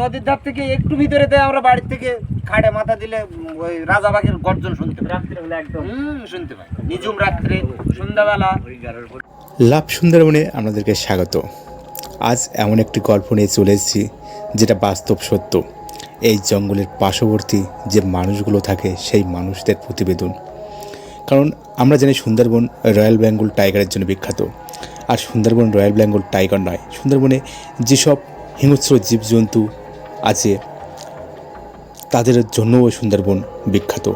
নদীর ধার থেকে একটু ভিতরে দেয় আমরা বাড়ির থেকে খাড়ে মাথা দিলে ওই রাজাবাগের গর্জন শুনতে পাই। রাত্রে হলে একদম। হুম শুনতে পাই। নিজুম রাত্রে সন্ধ্যাবেলা। লাভ সুন্দরবনে আপনাদেরকে স্বাগত। আজ এমন একটি গল্প নিয়ে চলে এসেছি যেটা বাস্তব সত্য। এই জঙ্গলের পার্শ্ববর্তী যে মানুষগুলো থাকে সেই মানুষদের প্রতিবেদন। কারণ আমরা জানি সুন্দরবন রয়্যাল বেঙ্গল টাইগারের জন্য বিখ্যাত। আর সুন্দরবন রয়্যাল বেঙ্গল টাইগার নয়। সুন্দরবনে যেসব হিংস্র জীবজন্তু আছে তাদের জন্যও সুন্দরবন বিখ্যাত।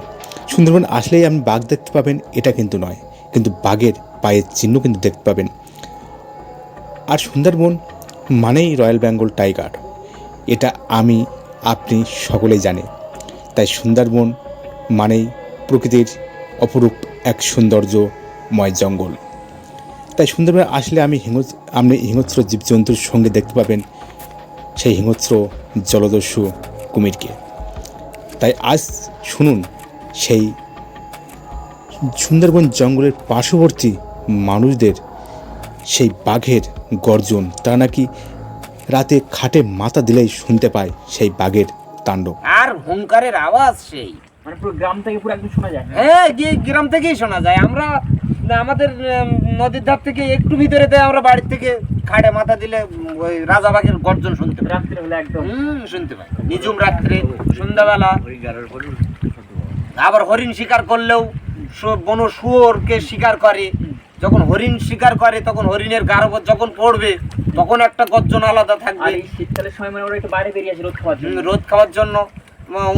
সুন্দরবন আসলেই আপনি বাঘ দেখতে পাবেন, এটা কিন্তু নয়। কিন্তু বাঘের পায়ের চিহ্ন কিন্তু দেখতে পাবেন। আর সুন্দরবন মানেই রয়্যাল বেঙ্গল টাইগার। এটা আমি, আপনি সকলেই জানে তাই সুন্দরবন মানেই প্রকৃতির অপরূপ এক সৌন্দর্যময় জঙ্গল। তাই সুন্দরবন আসলে আমি হিংস, আপনি হিংস্র জীবজন্তুর সঙ্গে দেখতে পাবেন সেই হিংস্র জলদস্যু কুমিরকে। তাই আজ শুনুন সেই সুন্দরবন জঙ্গলের পার্শ্ববর্তী মানুষদের সেই বাঘের গর্জন। তারা নাকি রাতে খাটে মাথা দিলেই শুনতে পায় সেই বাঘের তাণ্ডব। আর হুঙ্কারের আওয়াজ সেই। মানে পুরো গ্রাম থেকে পুরো একদম শোনা যায়। হ্যাঁ গ্রাম থেকেই শোনা যায়। আমরা আমাদের নদীর ধার থেকে একটু ভিতরে দেয় আমরা বাড়ির থেকে খাটে মাথা দিলে ওই রাজাবাগের গর্জন শুনতে পাই। রাত্রে হলে একদম। হুম শুনতে পাই। নিজুম রাত্রে সন্ধ্যাবেলা। আবার হরিণ শিকার করলেও বন শুয়োরকে শিকার করে। যখন হরিণ শিকার করে তখন হরিণের গার উপর যখন পড়বে তখন একটা গর্জন আলাদা থাকবে। শীতকালের সময় মানে ওরা একটু বাইরে বেরিয়ে আছে রোদ খাওয়ার জন্য। রোদ খাওয়ার জন্য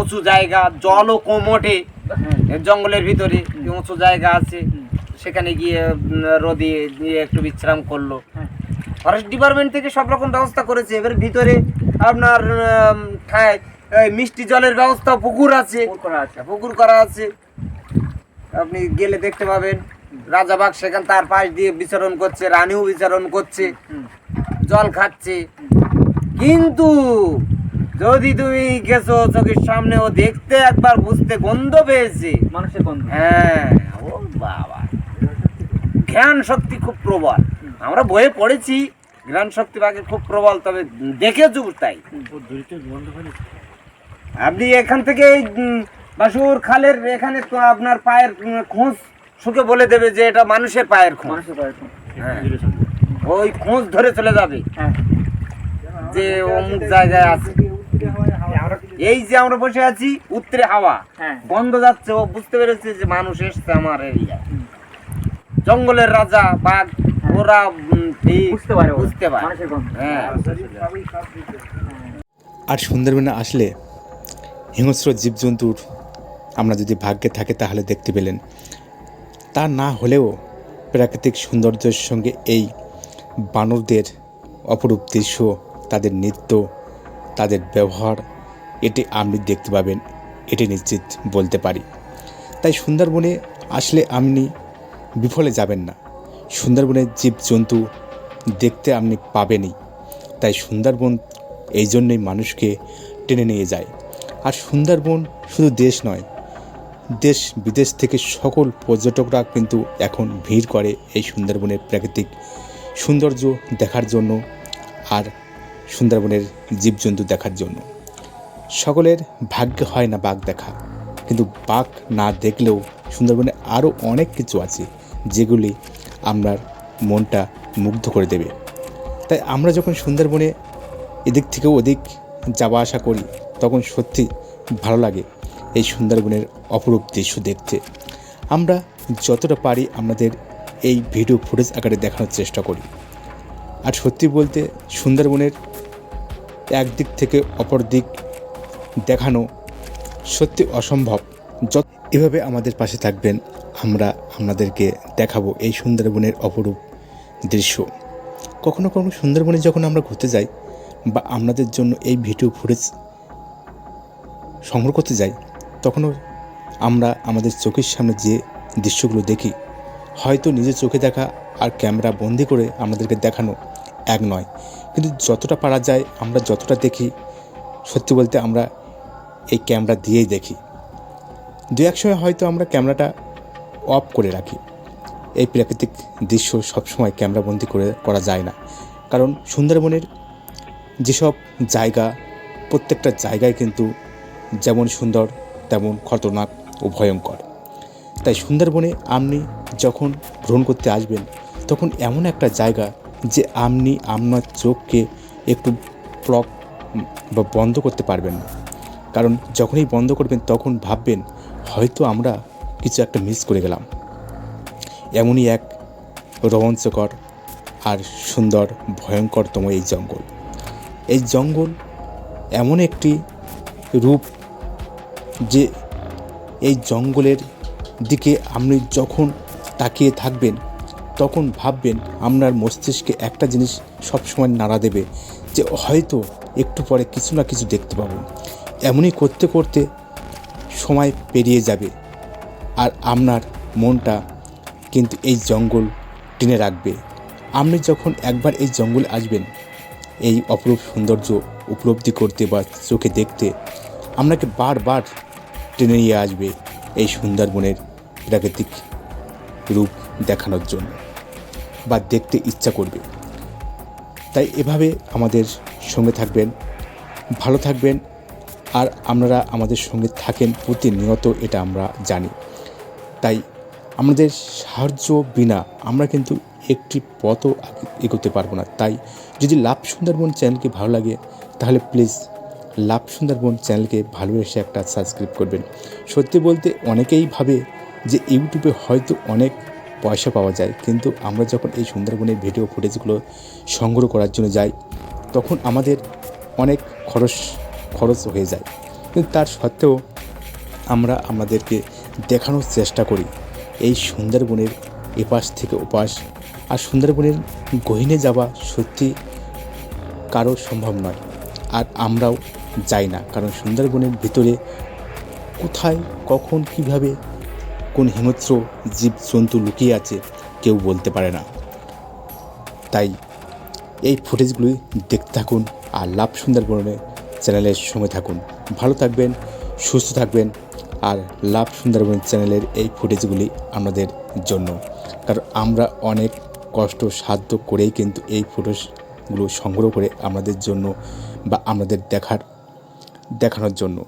উঁচু জায়গা জলও কম ওঠে হ্যাঁ জঙ্গলের ভিতরে উঁচু জায়গা আছে। সেখানে গিয়ে রোদে একটু বিশ্রাম করল। হ্যাঁ। ফরেস্ট ডিপার্টমেন্ট থেকে সব রকম ব্যবস্থা করেছে। এবার ভিতরে আপনার ঠায় মিষ্টি জলের ব্যবস্থা পুকুর আছে। পুকুর করা আছে। পুকুর করা আছে। আপনি গেলে দেখতে পাবেন। রাজাবাগ সেখান তার পাশ দিয়ে বিচরণ করছে রানীও বিচরণ করছে। জল খাচ্ছে। কিন্তু যদি তুমি গেছো চোখের সামনে ও দেখতে একবার বুঝতে গন্ধ পেয়েছে। মানুষের গন্ধ। হ্যাঁ ও বাবা। জ্ঞান শক্তি খুব প্রবল। আমরা বইয়ে পড়েছি জ্ঞান শক্তি বাঘের খুব প্রবল তবে দেখেছ তাই? আপনি এখান থেকে এই, বাসুর খালের এখানে তো আপনার পায়ের খোঁজ শুকে বলে দেবে যে এটা মানুষের পায়ের খোঁজ। পায়ের হ্যাঁ। ওই খোঁজ ধরে চলে যাবে। হ্যাঁ। যে অমুক জায়গায় আছে। এই যে আমরা বসে আছি উত্তরে হাওয়া। বন্ধ যাচ্ছে ও বুঝতে পেরেছে যে মানুষ এসছে আমার এরিয়া জঙ্গলের রাজা বাঘ ওরা বুঝতে পারে বুঝতে পারে। হ্যাঁ। আর সুন্দরবনে আসলে হিংস্র জীবজন্তুর আমরা যদি ভাগ্যে থাকে তাহলে দেখতে পেলেন। তা না হলেও প্রাকৃতিক সৌন্দর্যের সঙ্গে এই বানরদের অপরূপ দৃশ্য তাদের নৃত্য তাদের ব্যবহার এটি আপনি দেখতে পাবেন এটি নিশ্চিত বলতে পারি। তাই সুন্দরবনে আসলে আপনি বিফলে যাবেন না। সুন্দরবনের জীবজন্তু দেখতে আপনি পাবেনই। তাই সুন্দরবন এই জন্যই মানুষকে টেনে নিয়ে যায়। আর সুন্দরবন শুধু দেশ নয়, দেশ বিদেশ থেকে সকল পর্যটকরা কিন্তু এখন ভিড় করে এই সুন্দরবনের প্রাকৃতিক সৌন্দর্য দেখার জন্য আর সুন্দরবনের জীবজন্তু দেখার জন্য। সকলের ভাগ্যে হয় না বাঘ দেখা, কিন্তু বাঘ না দেখলেও সুন্দরবনে আরও অনেক কিছু আছে। যেগুলি আপনার মনটা মুগ্ধ করে দেবে। তাই আমরা যখন সুন্দরবনে এদিক থেকে ওদিক যাওয়া আসা করি, তখন সত্যি ভালো লাগে এই সুন্দরবনের অপরূপ দৃশ্য দেখতে। আমরা যতটা পারি আমাদের এই ভিডিও ফুটেজ আকারে দেখানোর চেষ্টা করি। আর সত্যি বলতে সুন্দরবনের একদিক থেকে অপর দিক দেখানো সত্যি অসম্ভব। যত এভাবে আমাদের পাশে থাকবেন। আমরা আপনাদেরকে দেখাবো এই সুন্দরবনের অপরূপ দৃশ্য। কখনো কখনো সুন্দরবনে যখন আমরা ঘুরতে যাই বা আপনাদের জন্য এই ভিডিও ফুটেজ সংগ্রহ করতে যাই, তখনও আমরা আমাদের চোখের সামনে যে দৃশ্যগুলো দেখি, হয়তো নিজের চোখে দেখা আর ক্যামেরা বন্দি করে আমাদেরকে দেখানো এক নয়। কিন্তু যতটা পারা যায়, আমরা যতটা দেখি, সত্যি বলতে আমরা এই ক্যামেরা দিয়েই দেখি। দু এক সময় হয়তো আমরা ক্যামেরাটা অফ করে রাখি। এই প্রাকৃতিক দৃশ্য সবসময় ক্যামেরাবন্দি করে, করা যায় না। কারণ সুন্দরবনের যেসব জায়গা, প্রত্যেকটা জায়গায় কিন্তু যেমন সুন্দর, তেমন খতরনাক ও ভয়ঙ্কর। তাই সুন্দরবনে আপনি যখন ভ্রমণ করতে আসবেন, তখন এমন একটা জায়গা যে আপনি আপনার চোখকে একটু প্লক বা বন্ধ করতে পারবেন না। কারণ যখনই বন্ধ করবেন, তখন ভাববেন হয়তো আমরা কিছু একটা মিস করে গেলাম। এমনই এক রোমাঞ্চকর আর সুন্দর, ভয়ঙ্করতম এই জঙ্গল। এই জঙ্গল এমন একটি রূপ যে এই জঙ্গলের দিকে আপনি যখন তাকিয়ে থাকবেন, তখন ভাববেন আপনার মস্তিষ্কে একটা জিনিস সবসময় নাড়া দেবে যে হয়তো একটু পরে কিছু না কিছু দেখতে পাবো। এমনই করতে করতে সময় পেরিয়ে যাবে। আর আপনার মনটা কিন্তু এই জঙ্গল টেনে রাখবে। আপনি যখন একবার এই জঙ্গলে আসবেন, এই অপরূপ সৌন্দর্য উপলব্ধি করতে বা চোখে দেখতে আপনাকে বারবার টেনে নিয়ে আসবে এই সুন্দরবনের প্রাকৃতিক রূপ দেখানোর জন্য বা দেখতে ইচ্ছা করবে। তাই এভাবে আমাদের সঙ্গে থাকবেন, ভালো থাকবেন আর আপনারা আমাদের সঙ্গে থাকেন প্রতিনিয়ত, এটা আমরা জানি। তাই আমাদের সাহায্য বিনা আমরা কিন্তু একটি পথও এগোতে পারব না। তাই যদি লাভ সুন্দরবন চ্যানেলকে ভালো লাগে, তাহলে প্লিজ লাভ সুন্দরবন চ্যানেলকে ভালোবেসে একটা সাবস্ক্রাইব করবেন। সত্যি বলতে অনেকেই ভাবে যে ইউটিউবে হয়তো অনেক পয়সা পাওয়া যায়, কিন্তু আমরা যখন এই সুন্দরবনের ভিডিও ফুটেজগুলো সংগ্রহ করার জন্য যাই, তখন আমাদের অনেক খরচ খরচ হয়ে যায়। কিন্তু তার সত্ত্বেও আমরা আমাদেরকে দেখানোর চেষ্টা করি এই সুন্দরবনের এপাশ থেকে ওপাশ। আর সুন্দরবনের গহিনে যাওয়া সত্যি কারও সম্ভব নয়। আর আমরাও যাই না, কারণ সুন্দরবনের ভিতরে কোথায়, কখন, কীভাবে, কোন হিংস্র জীবজন্তু লুকিয়ে আছে কেউ বলতে পারে না। তাই এই ফুটেজগুলি দেখতে থাকুন আর লাভ সুন্দরবনের চ্যানেলের সঙ্গে থাকুন। ভালো থাকবেন, সুস্থ থাকবেন আর লাভ সুন্দরবন চ্যানেলের এই ফুটেজগুলি আমাদের জন্য। কারণ আমরা অনেক কষ্ট সাধ্য করেই কিন্তু এই ফুটেজগুলো সংগ্রহ করে আমাদের জন্য বা আমাদের দেখার, দেখানোর জন্য।